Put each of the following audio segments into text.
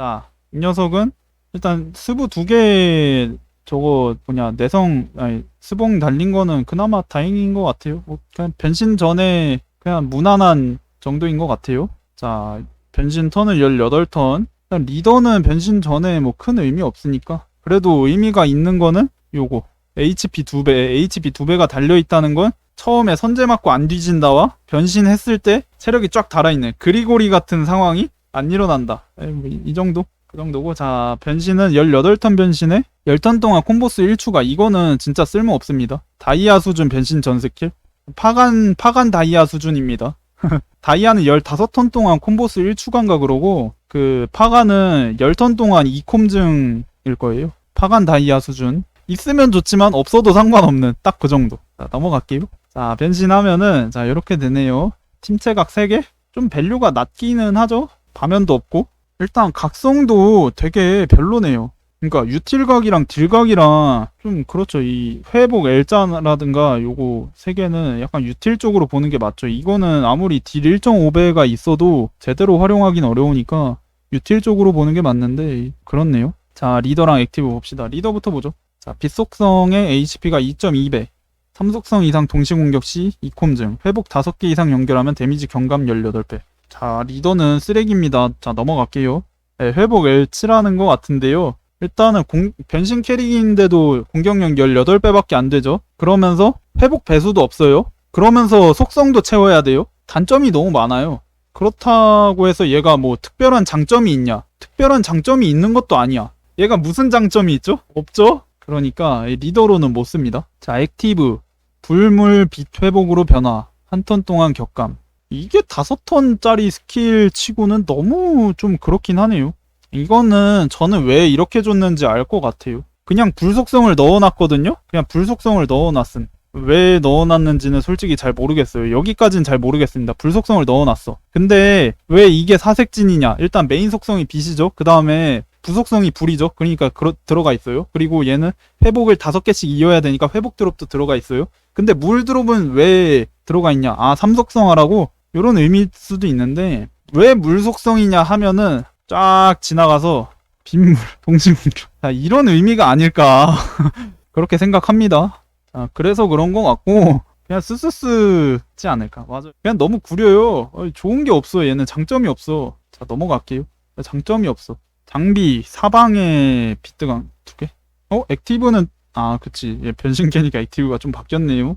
자, 이 녀석은 일단 스부 두 개 저거 뭐냐 내성 아니 스봉 달린 거는 그나마 다행인 것 같아요. 뭐 그냥 변신 전에 그냥 무난한 정도인 것 같아요. 자, 변신 턴은 18턴. 일단 리더는 변신 전에 뭐 큰 의미 없으니까 그래도 의미가 있는 거는 요거 HP 두 배, HP 두 배가 달려 있다는 건 처음에 선제 맞고 안 뒤진다와 변신했을 때 체력이 쫙 달아있는 그리고리 같은 상황이 안 일어난다. 에이, 뭐이- 이 정도? 그 정도고 자 변신은 18턴 변신에 10턴 동안 콤보스 1추가 이거는 진짜 쓸모 없습니다. 다이아 수준 변신 전 스킬 파간 파간 다이아 수준입니다. 다이아는 15턴 동안 콤보스 1추가인가 그러고 그 파간은 10턴 동안 2콤증일 거예요. 파간 다이아 수준 있으면 좋지만 없어도 상관없는 딱 그 정도. 자 넘어갈게요. 자 변신하면은 자 이렇게 되네요. 팀체각 3개 좀 밸류가 낮기는 하죠. 바면도 없고 일단 각성도 되게 별로네요. 그러니까 유틸각이랑 딜각이랑 좀 그렇죠. 이 회복 L자라든가 요거 세 개는 약간 유틸 쪽으로 보는 게 맞죠. 이거는 아무리 딜 1.5배가 있어도 제대로 활용하긴 어려우니까 유틸 쪽으로 보는 게 맞는데 그렇네요. 자 리더랑 액티브 봅시다. 리더부터 보죠. 자 빛속성의 HP가 2.2배. 3속성 이상 동시 공격 시 2콤증. 회복 5개 이상 연결하면 데미지 경감 18배. 자, 리더는 쓰레기입니다. 자, 넘어갈게요. 네, 회복 L7하는 것 같은데요. 일단은 공- 변신 캐릭인데도 공격력 18배밖에 안 되죠. 그러면서 회복 배수도 없어요. 그러면서 속성도 채워야 돼요. 단점이 너무 많아요. 그렇다고 해서 얘가 뭐 특별한 장점이 있냐? 특별한 장점이 있는 것도 아니야. 얘가 무슨 장점이 있죠? 없죠? 그러니까 이 리더로는 못 씁니다. 자, 액티브. 불물 빛 회복으로 변화. 한 턴 동안 격감. 이게 다섯 턴짜리 스킬 치고는 너무 좀 그렇긴 하네요. 이거는 저는 왜 이렇게 줬는지 알 것 같아요. 그냥 불속성을 넣어놨거든요? 그냥 불속성을 넣어놨음. 왜 넣어놨는지는 솔직히 잘 모르겠어요. 여기까진 잘 모르겠습니다. 불속성을 넣어놨어. 근데 왜 이게 사색진이냐? 일단 메인 속성이 빛이죠. 그 다음에 부속성이 불이죠. 그러니까 그러- 들어가 있어요. 그리고 얘는 회복을 다섯 개씩 이어야 되니까 회복 드롭도 들어가 있어요. 근데 물 드롭은 왜 들어가 있냐? 아, 삼속성하라고? 요런 의미일 수도 있는데 왜 물 속성이냐 하면은 쫙 지나가서 빗물 동시공격 자, 이런 의미가 아닐까 그렇게 생각합니다. 자, 그래서 그런 것 같고 그냥 쓰쓰쓰지 않을까. 맞아 그냥 너무 구려요. 어이, 좋은 게 없어. 얘는 장점이 없어. 자 넘어갈게요. 장점이 없어. 장비 사방에 비트강 두개? 어? 액티브는 아 그치. 얘 변신캐니까 액티브가 좀 바뀌었네요.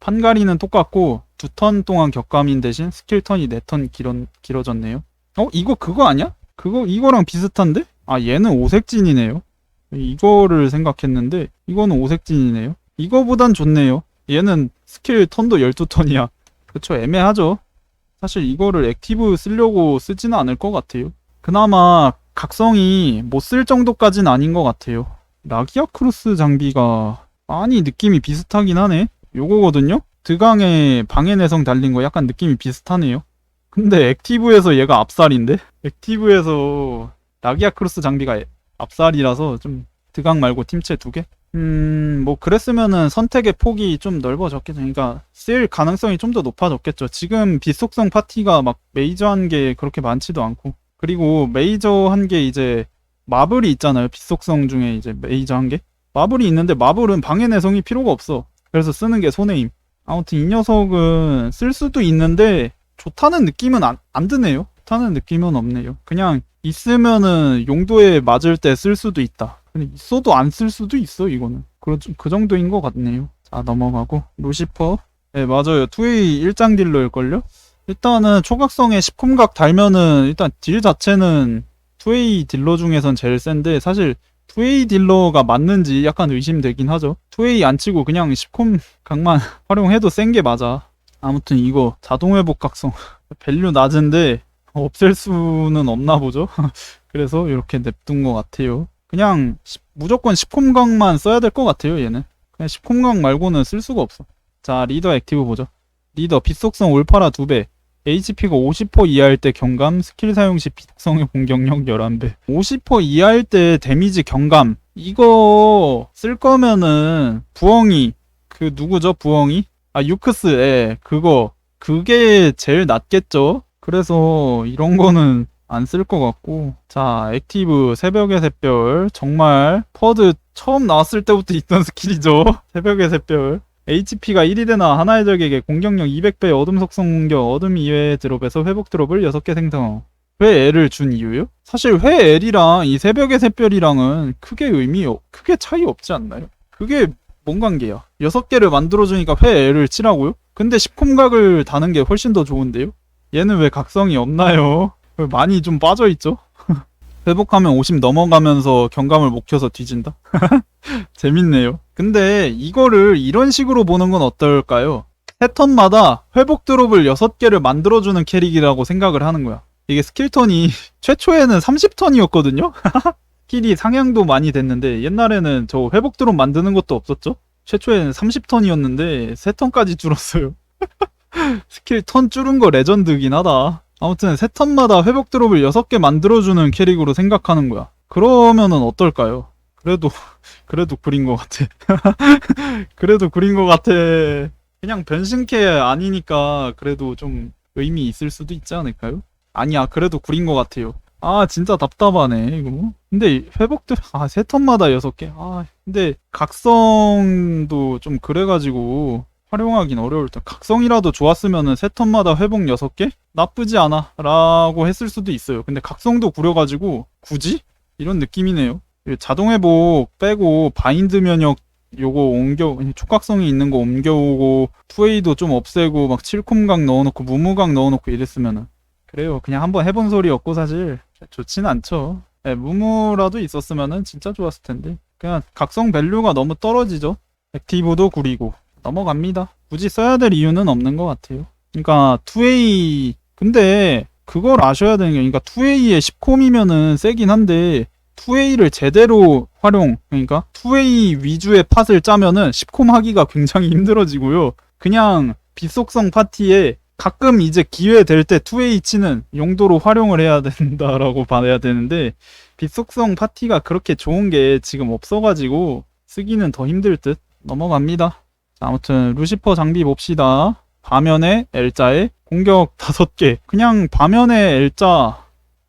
판가리는 똑같고 두 턴 동안 격감인 대신 스킬 턴이 네 턴 길어, 길어졌네요. 어? 이거 그거 아니야? 그거 이거랑 비슷한데? 아 얘는 오색진이네요. 이거를 생각했는데 이거는 오색진이네요. 이거보단 좋네요. 얘는 스킬 턴도 12턴이야. 그쵸 애매하죠. 사실 이거를 액티브 쓰려고 쓰지는 않을 것 같아요. 그나마 각성이 못 쓸 정도까진 아닌 것 같아요. 라기아 크루스 장비가 많이 느낌이 비슷하긴 하네. 요거거든요? 드강에 방해 내성 달린 거 약간 느낌이 비슷하네요. 근데 액티브에서 얘가 앞살인데? 액티브에서 라기아 크루스 장비가 앞살이라서 좀 드강 말고 팀체 두 개? 음, 뭐 그랬으면은 선택의 폭이 좀 넓어졌겠죠. 그러니까 쓸 가능성이 좀 더 높아졌겠죠. 지금 비속성 파티가 막 메이저 한 게 그렇게 많지도 않고. 그리고 메이저 한 게 이제 마블이 있잖아요. 비속성 중에 이제 메이저 한 게. 마블이 있는데 마블은 방해 내성이 필요가 없어. 그래서 쓰는 게 손해임. 아무튼 이 녀석은 쓸 수도 있는데 좋다는 느낌은 안, 안 드네요. 좋다는 느낌은 없네요. 그냥 있으면은 용도에 맞을 때 쓸 수도 있다. 근데 있어도 안 쓸 수도 있어 이거는. 그, 그 정도인 것 같네요. 자 넘어가고 루시퍼. 네 맞아요. 2A 일장 딜러일걸요? 일단은 초각성에 10콤각 달면은 일단 딜 자체는 2A 딜러 중에선 제일 센데 사실 2A 딜러가 맞는지 약간 의심되긴 하죠. 2A 안 치고 그냥 10콤 각만 활용해도 센 게 맞아. 아무튼 이거 자동 회복 각성 밸류 낮은데 없앨 수는 없나 보죠. 그래서 이렇게 냅둔 것 같아요. 그냥 10 무조건 10콤 각만 써야 될 것 같아요. 얘는 그냥 10콤 각 말고는 쓸 수가 없어. 자 리더 액티브 보죠. 리더 빛속성 올파라 2배. HP가 50% 이하일 때 경감, 스킬 사용 시 빛속성의 공격력 11배. 50% 이하일 때 데미지 경감. 이거 쓸 거면은 부엉이 그 누구죠? 부엉이? 아 유크스 예 그거 그게 제일 낫겠죠. 그래서 이런 거는 안 쓸 것 같고 자 액티브 새벽의 샛별 정말 퍼드 처음 나왔을 때부터 있던 스킬이죠 새벽의 샛별 HP가 1이 되나 하나의 적에게 공격력 200배 어둠 속성 공격 어둠 이외의 드롭에서 회복 드롭을 6개 생성 회 L을 준 이유요? 사실 회 L이랑 이 새벽의 샛별이랑은 크게 의미 없, 크게 차이 없지 않나요? 그게 뭔 관계야? 6개를 만들어주니까 회 L을 치라고요? 근데 10콤각을 다는 게 훨씬 더 좋은데요? 얘는 왜 각성이 없나요? 왜 많이 좀 빠져있죠? 회복하면 50 넘어가면서 경감을 못 켜서 뒤진다? 재밌네요. 근데 이거를 이런 식으로 보는 건 어떨까요? 세 턴마다 회복 드롭을 6개를 만들어주는 캐릭이라고 생각을 하는 거야. 이게 스킬턴이 최초에는 30턴이었거든요? 스킬이 상향도 많이 됐는데 옛날에는 저 회복 드롭 만드는 것도 없었죠? 최초에는 30턴이었는데 3턴까지 줄었어요. 스킬 턴 줄은 거 레전드긴 하다. 아무튼 세 턴마다 회복 드롭을 6개 만들어주는 캐릭으로 생각하는 거야. 그러면은 어떨까요? 그래도, 그래도 구린 것 같아. 그래도 구린 것 같아. 그냥 변신캐 아니니까 그래도 좀 의미 있을 수도 있지 않을까요? 아니야, 그래도 구린 것 같아요. 아, 진짜 답답하네, 이거. 근데 회복도, 아, 세 턴마다 6개. 아, 근데 각성도 좀 그래가지고 활용하긴 어려울 때. 각성이라도 좋았으면은 세 턴마다 회복 6개? 나쁘지 않아. 라고 했을 수도 있어요. 근데 각성도 구려가지고 굳이? 이런 느낌이네요. 이 자동 회복 빼고 바인드 면역 요거 옮겨 촉각성이 있는 거 옮겨오고 투웨이도 좀 없애고 막 7콤각 넣어놓고 무무각 넣어놓고 이랬으면은 그래요. 그냥 한번 해본 소리였고 사실 좋진 않죠. 예, 무무라도 있었으면은 진짜 좋았을 텐데 그냥 각성 밸류가 너무 떨어지죠. 액티브도 구리고 넘어갑니다. 굳이 써야 될 이유는 없는 것 같아요. 그러니까 2A 근데 그걸 아셔야 되는 게 그러니까 2A에 10콤이면은 세긴 한데 2A를 제대로 활용 그러니까 2A 위주의 팟을 짜면은 10콤 하기가 굉장히 힘들어지고요. 그냥 비속성 파티에 가끔 이제 기회 될 때 2A 치는 용도로 활용을 해야 된다라고 봐야 되는데 비속성 파티가 그렇게 좋은 게 지금 없어가지고 쓰기는 더 힘들 듯 넘어갑니다. 자, 아무튼 루시퍼 장비 봅시다. 바면에 L자에 공격 5개. 그냥 바면에 L자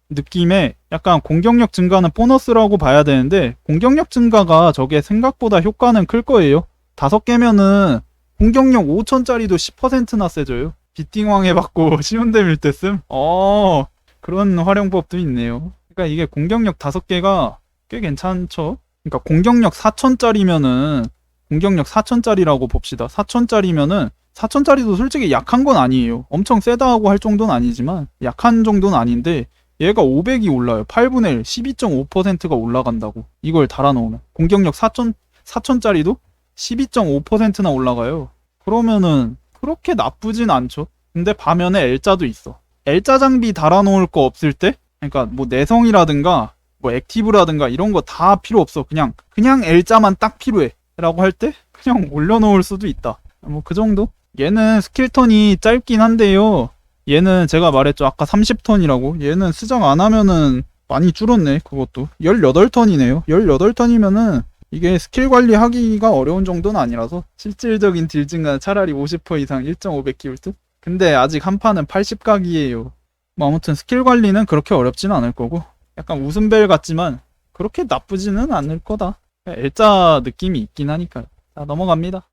느낌의 약간 공격력 증가는 보너스라고 봐야 되는데 공격력 증가가 저게 생각보다 효과는 클 거예요. 5개면은 공격력 5천짜리도 10%나 세져요. 비팅왕 해봤고 쉬운 데 밀 때 쓴? 어 그런 활용법도 있네요. 그러니까 이게 공격력 5개가 꽤 괜찮죠? 그러니까 공격력 4천짜리면은 공격력 4천짜리라고 봅시다. 4천짜리면은 4천짜리도 솔직히 약한 건 아니에요. 엄청 세다고 할 정도는 아니지만 약한 정도는 아닌데 얘가 500이 올라요. 8분의 1, 12.5%가 올라간다고. 이걸 달아놓으면. 공격력 4천, 4천짜리도 12.5%나 올라가요. 그러면은 그렇게 나쁘진 않죠. 근데 반면에 L자도 있어. L자 장비 달아놓을 거 없을 때, 그러니까 뭐 내성이라든가 뭐 액티브라든가 이런 거 다 필요 없어. 그냥 그냥 L자만 딱 필요해. 라고 할 때 그냥 올려놓을 수도 있다. 뭐 그 정도? 얘는 스킬턴이 짧긴 한데요. 얘는 제가 말했죠. 아까 30턴이라고. 얘는 수정 안 하면은 많이 줄었네. 그것도. 18턴이네요. 18턴이면은 이게 스킬 관리하기가 어려운 정도는 아니라서 실질적인 딜 증가는 차라리 50% 이상 1.500 키울 듯? 근데 아직 한 판은 80각이에요. 뭐 아무튼 스킬 관리는 그렇게 어렵지는 않을 거고 약간 웃음벨 같지만 그렇게 나쁘지는 않을 거다. L자 느낌이 있긴 하니까요. 자 넘어갑니다.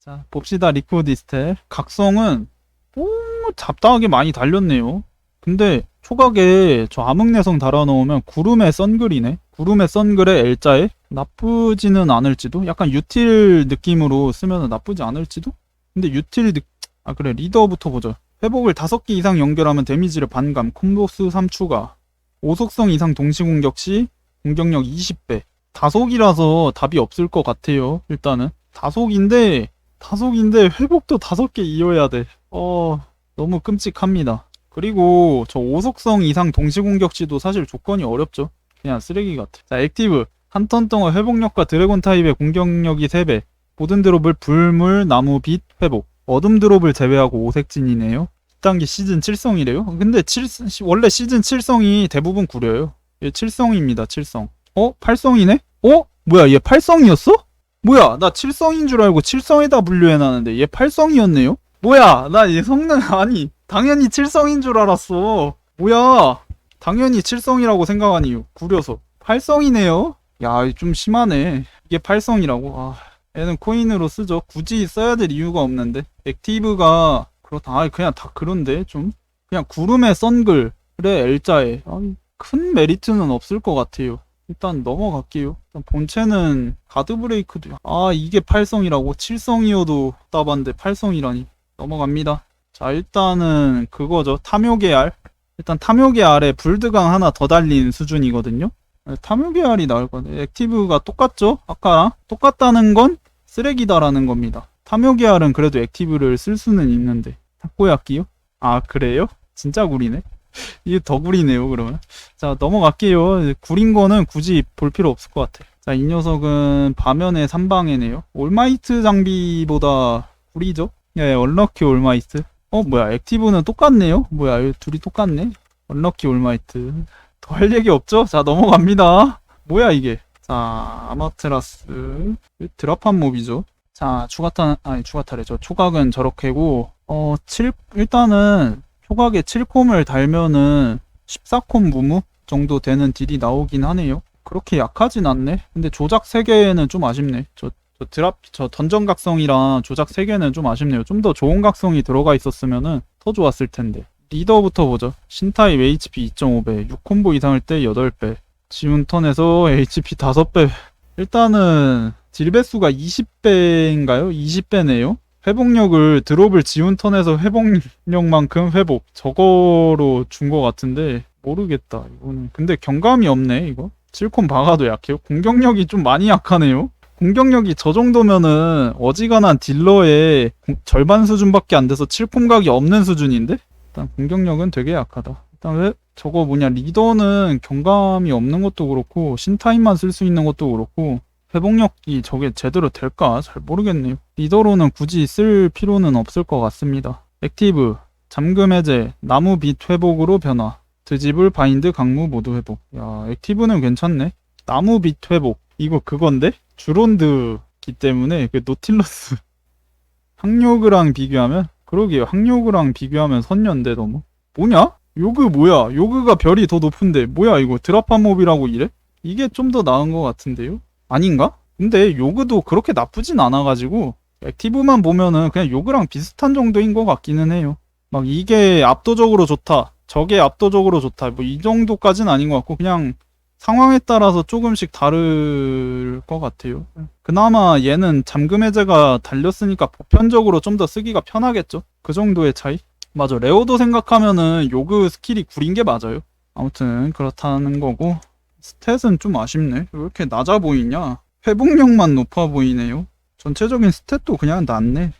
자 봅시다 리코 디스텔 각성은 오 잡다하게 많이 달렸네요. 근데 초각에 저 암흑내성 달아놓으면 구름의 썬글이네. 구름의 썬글에 L자에 나쁘지는 않을지도. 약간 유틸 느낌으로 쓰면 나쁘지 않을지도. 근데 유틸 느... 아 그래 리더부터 보자. 회복을 5개 이상 연결하면 데미지를 반감, 콤보스 3 추가, 5속성 이상 동시 공격 시 공격력 20배. 다속이라서 답이 없을 것 같아요. 일단은 다속인데 다속인데 회복도 5개 이어야 돼. 어 너무 끔찍합니다. 그리고 저 5속성 이상 동시 공격 시도 사실 조건이 어렵죠. 그냥 쓰레기 같아. 자 액티브 한 턴 동안 회복력과 드래곤 타입의 공격력이 3배. 모든 드롭을 불물, 나무, 빛, 회복. 어둠 드롭을 제외하고 5색진이네요. 10단계 시즌 7성이래요? 근데 7, 원래 시즌 7성이 대부분 구려요. 얘 7성입니다, 7성. 어? 8성이네? 어? 뭐야, 얘 8성이었어? 뭐야, 나 7성인 줄 알고 7성에다 분류해놨는데 얘 8성이었네요? 뭐야 나 얘 성능 아니 당연히 칠성인 줄 알았어 뭐야 당연히 칠성이라고 생각하니 구려서 팔성이네요 야 좀 심하네 이게 팔성이라고 아 얘는 코인으로 쓰죠 굳이 써야 될 이유가 없는데 액티브가 그렇다. 아 그냥 다 그런데 좀. 그냥 구름에 그래 L자에. 아니, 큰 메리트는 없을 것 같아요. 일단 넘어갈게요. 일단 본체는 가드 브레이크도. 아 이게 팔성이라고? 칠성이어도 답답한데 팔성이라니. 넘어갑니다. 자 일단은 그거죠. 탐욕의 알. 일단 탐욕의 알에 불드강 하나 더 달린 수준이거든요. 네, 탐욕의 알이 나올 건데 액티브가 똑같죠? 아까랑? 똑같다는 건 쓰레기다라는 겁니다. 탐욕의 알은 그래도 액티브를 쓸 수는 있는데 타코야끼요? 아 그래요? 진짜 구리네. 이게 더 구리네요 그러면. 자 넘어갈게요. 구린 거는 굳이 볼 필요 없을 것 같아. 자 이 녀석은 바면의 3방해네요. 올마이트 장비보다 구리죠? 예 얼럭키 올마이트. 어 뭐야 액티브는 똑같네요? 뭐야 이 둘이 똑같네? 얼럭키 올마이트. 더 할 얘기 없죠? 자 넘어갑니다. 뭐야 이게? 자 아마테라스. 드랍한 몹이죠? 자 추가탄 아니 추가타래 저 초각은 저렇게고 어 7, 일단은 초각에 7콤을 달면은 14콤 무무 정도 되는 딜이 나오긴 하네요. 그렇게 약하진 않네. 근데 조작 3개는 좀 아쉽네. 저, 저 드랍 저 던전 각성이랑 조작 3개는 좀 아쉽네요. 좀 더 좋은 각성이 들어가 있었으면은 더 좋았을 텐데. 리더부터 보죠. 신타입 HP 2.5배 6콤보 이상일 때 8배 지운 턴에서 HP 5배. 일단은 딜 배수가 20배인가요? 20배네요 회복력을 드롭을 지운 턴에서 회복력만큼 회복. 저거로 준 것 같은데 모르겠다 이거는. 근데 경감이 없네 이거. 7콤 박아도 약해요? 공격력이 좀 많이 약하네요? 공격력이 저 정도면은 어지간한 딜러의 공- 절반 수준밖에 안 돼서 7콤 각이 없는 수준인데? 일단 공격력은 되게 약하다. 일단 왜 저거 뭐냐 리더는 경감이 없는 것도 그렇고 신타임만 쓸 수 있는 것도 그렇고 회복력이 저게 제대로 될까 잘 모르겠네요. 리더로는 굳이 쓸 필요는 없을 것 같습니다. 액티브, 잠금 해제, 나무 빛 회복으로 변화, 드지블, 바인드, 강무 모두 회복. 야, 액티브는 괜찮네. 나무 빛 회복. 이거 그건데? 주론드기 때문에 그 노틸러스 항요그랑 비교하면 그러게요. 항요그랑 비교하면 선녀인데 너무. 뭐냐? 요그 뭐야? 요그가 별이 더 높은데 뭐야 이거 드랍한 몹이라고 이래? 이게 좀 더 나은 것 같은데요? 아닌가? 근데 요그도 그렇게 나쁘진 않아가지고 액티브만 보면은 그냥 요그랑 비슷한 정도인 것 같기는 해요. 막 이게 압도적으로 좋다, 저게 압도적으로 좋다, 뭐 이 정도까지는 아닌 것 같고 그냥 상황에 따라서 조금씩 다를 것 같아요. 그나마 얘는 잠금 해제가 달렸으니까 보편적으로 좀 더 쓰기가 편하겠죠. 그 정도의 차이. 맞아, 레오도 생각하면은 요그 스킬이 구린 게 맞아요. 아무튼 그렇다는 거고 스탯은 좀 아쉽네. 왜 이렇게 낮아 보이냐? 회복력만 높아 보이네요. 전체적인 스탯도 그냥 낮네.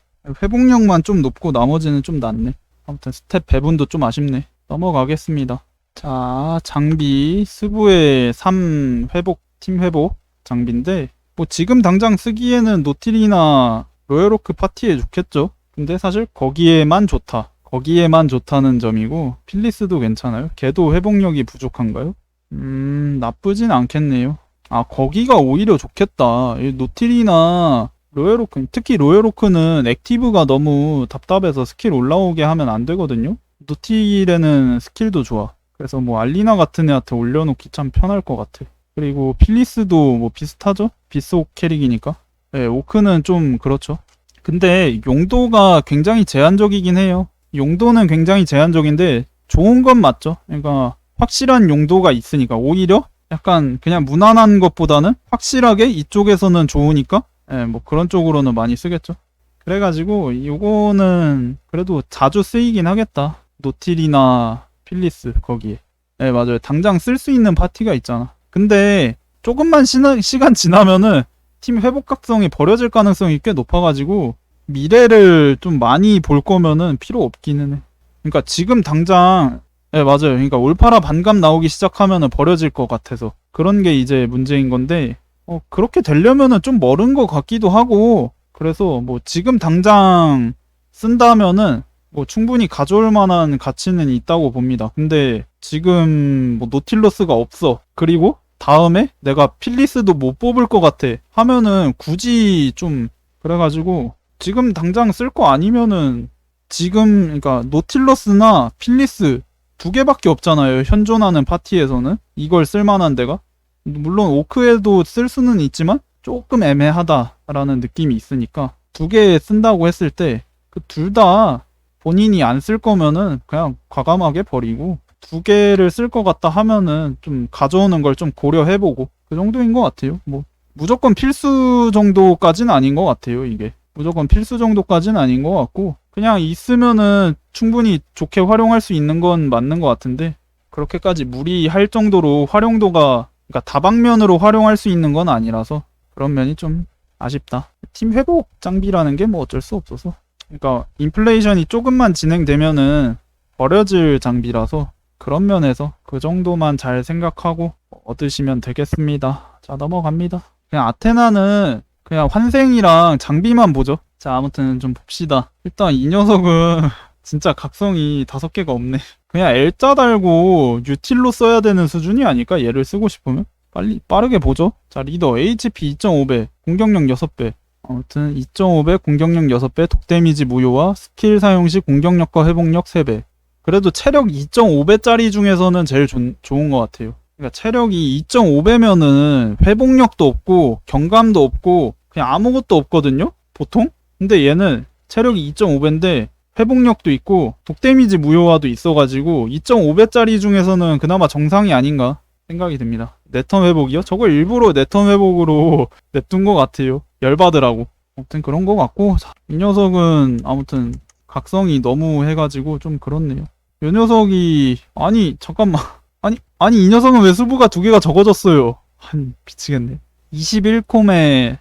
회복력만 좀 높고 나머지는 좀 낮네. 아무튼 스탯 배분도 좀 아쉽네. 넘어가겠습니다. 자, 장비 스부의 3 회복 팀 회복 장비인데 뭐 지금 당장 쓰기에는 노틸이나 로얄로크 파티에 좋겠죠. 근데 사실 거기에만 좋다. 거기에만 좋다는 점이고 필리스도 괜찮아요. 걔도 회복력이 부족한가요? 음, 나쁘진 않겠네요. 아, 거기가 오히려 좋겠다. 이 노틸이나 로얄로크, 특히 로얄로크는 액티브가 너무 답답해서 스킬 올라오게 하면 안 되거든요. 노틸에는 스킬도 좋아. 그래서 뭐 알리나 같은 애한테 올려놓기 참 편할 것 같아. 그리고 필리스도 뭐 비슷하죠? 비속 캐릭이니까. 네, 오크는 좀 그렇죠. 근데 용도가 굉장히 제한적이긴 해요. 용도는 굉장히 제한적인데 좋은 건 맞죠. 그러니까 확실한 용도가 있으니까 오히려 약간 그냥 무난한 것보다는 확실하게 이쪽에서는 좋으니까 예, 뭐 그런 쪽으로는 많이 쓰겠죠. 그래가지고 이거는 그래도 자주 쓰이긴 하겠다. 노틸이나 필리스 거기에. 예, 맞아요. 당장 쓸 수 있는 파티가 있잖아. 근데 조금만 시나, 시간 지나면은 팀 회복 각성이 버려질 가능성이 꽤 높아가지고 미래를 좀 많이 볼 거면은 필요 없기는 해. 그러니까 지금 당장 네, 맞아요. 그러니까 올파라 반감 나오기 시작하면은 버려질 것 같아서 그런 게 이제 문제인 건데 어, 그렇게 되려면은 좀 멀은 것 같기도 하고 그래서 뭐 지금 당장 쓴다면은 뭐 충분히 가져올 만한 가치는 있다고 봅니다. 근데 지금 뭐 노틸러스가 없어. 그리고 다음에 내가 필리스도 못 뽑을 것 같아. 하면은 굳이 좀 그래가지고 지금 당장 쓸 거 아니면은 지금 그러니까 노틸러스나 필리스 두 개밖에 없잖아요. 현존하는 파티에서는 이걸 쓸만한 데가 물론 오크에도 쓸 수는 있지만 조금 애매하다라는 느낌이 있으니까 두 개 쓴다고 했을 때 그 둘 다 본인이 안 쓸 거면은 그냥 과감하게 버리고 두 개를 쓸 것 같다 하면은 좀 가져오는 걸 좀 고려해보고 그 정도인 것 같아요. 뭐 무조건 필수 정도까지는 아닌 것 같아요. 이게 무조건 필수 정도까지는 아닌 것 같고 그냥 있으면은 충분히 좋게 활용할 수 있는 건 맞는 것 같은데 그렇게까지 무리할 정도로 활용도가 그러니까 다방면으로 활용할 수 있는 건 아니라서 그런 면이 좀 아쉽다. 팀 회복 장비라는 게 뭐 어쩔 수 없어서 그러니까 인플레이션이 조금만 진행되면은 버려질 장비라서 그런 면에서 그 정도만 잘 생각하고 얻으시면 되겠습니다. 자 넘어갑니다. 그냥 아테나는 그냥 환생이랑 장비만 보죠. 자 아무튼 좀 봅시다. 일단 이 녀석은 진짜 각성이 다섯 개가 없네. 그냥 L자 달고 유틸로 써야 되는 수준이 아닐까? 얘를 쓰고 싶으면? 빨리, 빠르게 보죠. 자, 리더 HP 2.5배, 공격력 6배. 아무튼 2.5배, 공격력 6배, 독데미지 무효와 스킬 사용 시 공격력과 회복력 3배. 그래도 체력 2.5배짜리 중에서는 제일 좋, 좋은 것 같아요. 그러니까 체력이 2.5배면은 회복력도 없고 경감도 없고 그냥 아무것도 없거든요? 보통? 근데 얘는 체력이 2.5배인데 회복력도 있고 독데미지 무효화도 있어가지고 2.5배짜리 중에서는 그나마 정상이 아닌가 생각이 듭니다. 내턴 회복이요? 저걸 일부러 내턴 회복으로 냅둔 것 같아요. 열받으라고. 아무튼 그런 것 같고 자, 이 녀석은 아무튼 각성이 너무 해가지고 좀 그렇네요. 이 녀석이 아니 잠깐만 아니 아니 이 녀석은 왜 수부가 두 개가 적어졌어요? 아니 미치겠네. 21콤에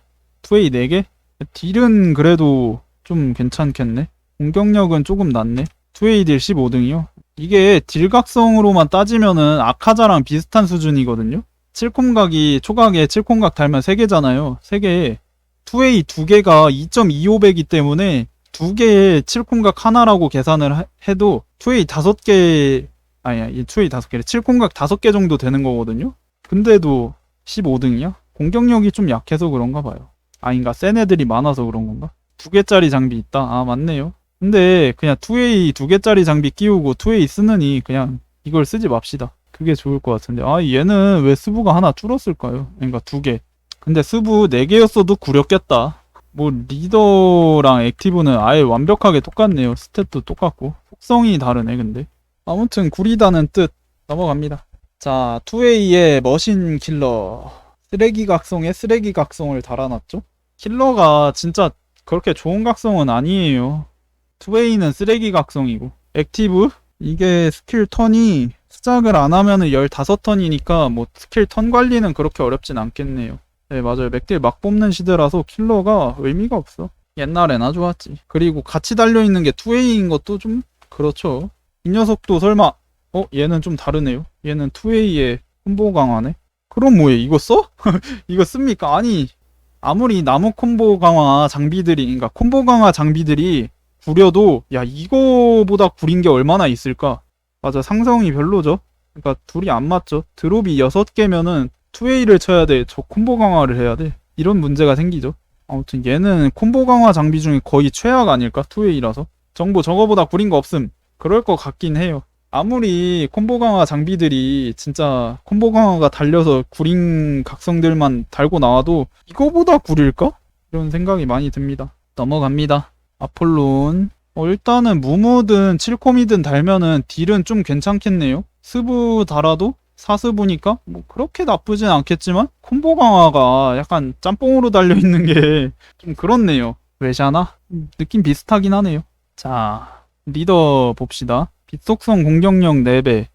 2A 4개? 딜은 그래도 좀 괜찮겠네. 공격력은 조금 낮네. 2A 딜 15등이요. 이게 딜각성으로만 따지면은 아카자랑 비슷한 수준이거든요. 7콤각이 초각에 7콤각 달면 3개잖아요. 3개에 2A 2개가 2.25배기 때문에 2개에 7콤각 하나라고 계산을 하- 해도 2A 5개 아니야 이 2A 5개래 7콤각 5개 정도 되는 거거든요. 근데도 15등이야? 공격력이 좀 약해서 그런가 봐요. 아닌가 센 애들이 많아서 그런 건가? 두 개짜리 장비 있다. 아 맞네요. 근데 그냥 2A 두 개짜리 장비 끼우고 2A 쓰느니 그냥 이걸 쓰지 맙시다. 그게 좋을 것 같은데. 아 얘는 왜 스부가 하나 줄었을까요? 그러니까 두 개. 근데 스부 네 개였어도 구렸겠다. 뭐 리더랑 액티브는 아예 완벽하게 똑같네요. 스탯도 똑같고 속성이 다르네 근데. 아무튼 구리다는 뜻 넘어갑니다. 자 2A의 머신 킬러 쓰레기 각성에 쓰레기 각성을 달아놨죠. 킬러가 진짜 그렇게 좋은 각성은 아니에요. 2A는 쓰레기 각성이고 액티브 이게 스킬 턴이 시작을 안 하면은 15턴이니까 뭐 스킬 턴 관리는 그렇게 어렵진 않겠네요. 네 맞아요 맥딜 막 뽑는 시대라서 킬러가 의미가 없어. 옛날에나 좋았지. 그리고 같이 달려있는 게 2A인 것도 좀 그렇죠. 이 녀석도 설마 어 얘는 좀 다르네요. 얘는 2A의 콤보 강화네. 그럼 뭐해 이거 써? 이거 씁니까? 아니 아무리 나무 콤보 강화 장비들이 그러니까 콤보 강화 장비들이 구려도 야 이거보다 구린 게 얼마나 있을까? 맞아 상성이 별로죠. 그러니까 둘이 안 맞죠. 드롭이 6개면은 2A를 쳐야 돼. 저 콤보 강화를 해야 돼. 이런 문제가 생기죠. 아무튼 얘는 콤보 강화 장비 중에 거의 최악 아닐까? 2A라서. 정보 저거보다 구린 거 없음. 그럴 것 같긴 해요. 아무리 콤보 강화 장비들이 진짜 콤보 강화가 달려서 구린 각성들만 달고 나와도 이거보다 구릴까? 이런 생각이 많이 듭니다. 넘어갑니다. 아폴론. 어, 일단은 무무든 7콤이든 달면은 딜은 좀 괜찮겠네요. 스부 달아도 사스부니까 뭐 그렇게 나쁘진 않겠지만 콤보 강화가 약간 짬뽕으로 달려있는 게 좀 그렇네요. 왜샤나? 음, 느낌 비슷하긴 하네요. 자, 리더 봅시다. 빛 속성 공격력 4배,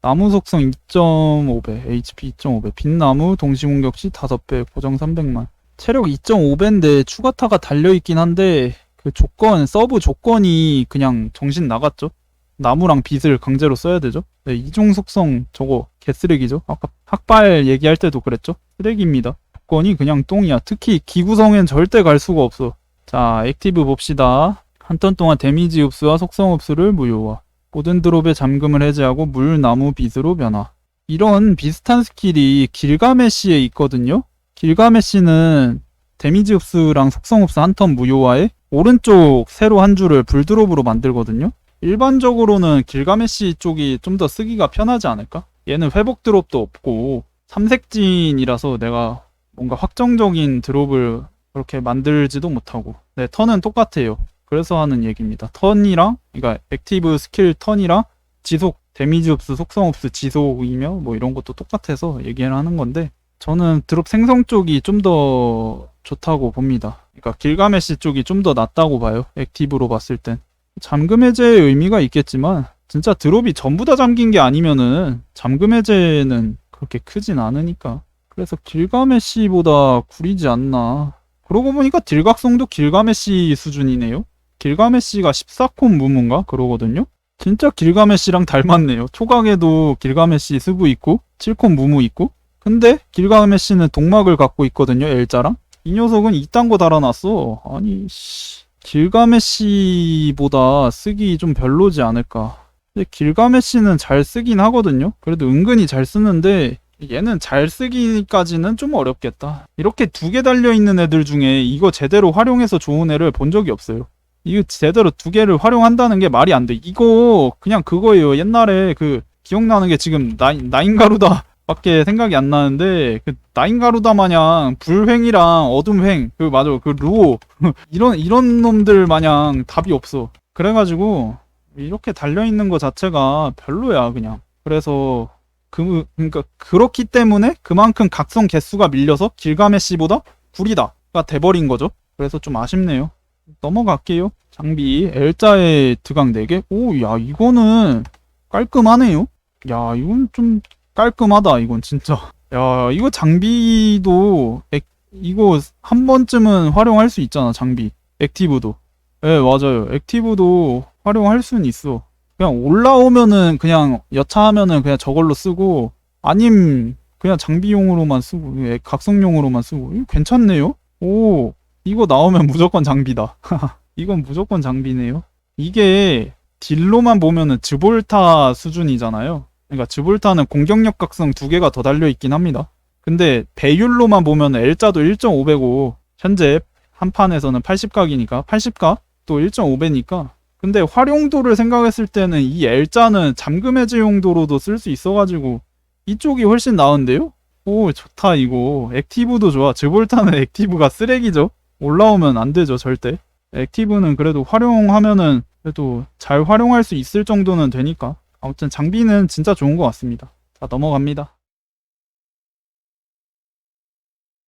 나무 속성 2.5배, HP 2.5배, 빛나무 동시 공격 시 5배, 고정 300만. 체력 2.5배인데 추가타가 달려있긴 한데 그 조건, 서브 조건이 그냥 정신 나갔죠. 나무랑 빛을 강제로 써야 되죠. 네, 이종 속성 저거 개쓰레기죠. 아까 학발 얘기할 때도 그랬죠. 쓰레기입니다. 조건이 그냥 똥이야. 특히 기구성엔 절대 갈 수가 없어. 자, 액티브 봅시다. 한 턴 동안 데미지 흡수와 속성 흡수를 무효화. 모든 드롭의 잠금을 해제하고 물, 나무, 빛으로 변화. 이런 비슷한 스킬이 길가메시에 있거든요. 길가메시는 데미지 흡수랑 속성 흡수 한 턴 무효화에 오른쪽 세로 한 줄을 불드롭으로 만들거든요. 일반적으로는 길가메시 쪽이 좀 더 쓰기가 편하지 않을까? 얘는 회복 드롭도 없고 삼색진이라서 내가 뭔가 확정적인 드롭을 그렇게 만들지도 못하고 네 턴은 똑같아요. 그래서 하는 얘기입니다. 턴이랑 그러니까 액티브 스킬 턴이랑 지속 데미지 흡수, 속성 흡수, 지속이며 뭐 이런 것도 똑같아서 얘기를 하는 건데 저는 드롭 생성 쪽이 좀 더 좋다고 봅니다. 그러니까 길가메시 쪽이 좀 더 낫다고 봐요. 액티브로 봤을 땐. 잠금 해제의 의미가 있겠지만 진짜 드롭이 전부 다 잠긴 게 아니면은 잠금 해제는 그렇게 크진 않으니까. 그래서 길가메시보다 구리지 않나. 그러고 보니까 딜각성도 길가메시 수준이네요. 길가메시가 14콤 무문가 그러거든요. 진짜 길가메시랑 닮았네요. 초강에도 길가메시 스부 있고 7콤 무무 있고 근데 길가메시는 동막을 갖고 있거든요. L자랑 이 녀석은 이딴 거 달아놨어. 아니 씨 길가메시보다 쓰기 좀 별로지 않을까. 근데 길가메시는 잘 쓰긴 하거든요. 그래도 은근히 잘 쓰는데 얘는 잘 쓰기까지는 좀 어렵겠다. 이렇게 두 개 달려 있는 애들 중에 이거 제대로 활용해서 좋은 애를 본 적이 없어요. 이거 제대로 두 개를 활용한다는 게 말이 안 돼. 이거 그냥 그거예요. 옛날에 그 기억나는 게 지금 나인 나인가루다 밖에 생각이 안 나는데 그 나인가루다 마냥 불횡이랑 어둠횡 그 맞아 그 루오 이런 이런 놈들 마냥 답이 없어. 그래가지고 이렇게 달려 있는 거 자체가 별로야 그냥. 그래서 그 그러니까 그렇기 때문에 그만큼 각성 개수가 밀려서 길가메시보다 구리다가 돼버린 거죠. 그래서 좀 아쉽네요. 넘어갈게요. 장비 L자의 드강 4개. 오, 야, 이거는 깔끔하네요. 야, 이건 좀 깔끔하다. 이건 진짜. 야, 이거 장비도 액, 이거 한 번쯤은 활용할 수 있잖아. 장비. 액티브도. 예, 네, 맞아요. 액티브도 활용할 수는 있어. 그냥 올라오면은 그냥 여차하면은 그냥 저걸로 쓰고 아님 그냥 장비용으로만 쓰고 예, 각성용으로만 쓰고 괜찮네요. 오, 이거 나오면 무조건 장비다. 이건 무조건 장비네요. 이게 딜로만 보면은 즈볼타 수준이잖아요. 그러니까 즈볼타는 공격력 각성 두 개가 더 달려 있긴 합니다. 근데 배율로만 보면 L자도 1.5배고 현재 한 판에서는 80각이니까 80각 또 1.5배니까 근데 활용도를 생각했을 때는 이 L자는 잠금 해제 용도로도 쓸 수 있어가지고 이쪽이 훨씬 나은데요? 오 좋다 이거 액티브도 좋아 즈볼타는 액티브가 쓰레기죠 올라오면 안 되죠, 절대. 액티브는 그래도 활용하면은 그래도 잘 활용할 수 있을 정도는 되니까. 아무튼 장비는 진짜 좋은 것 같습니다. 자, 넘어갑니다.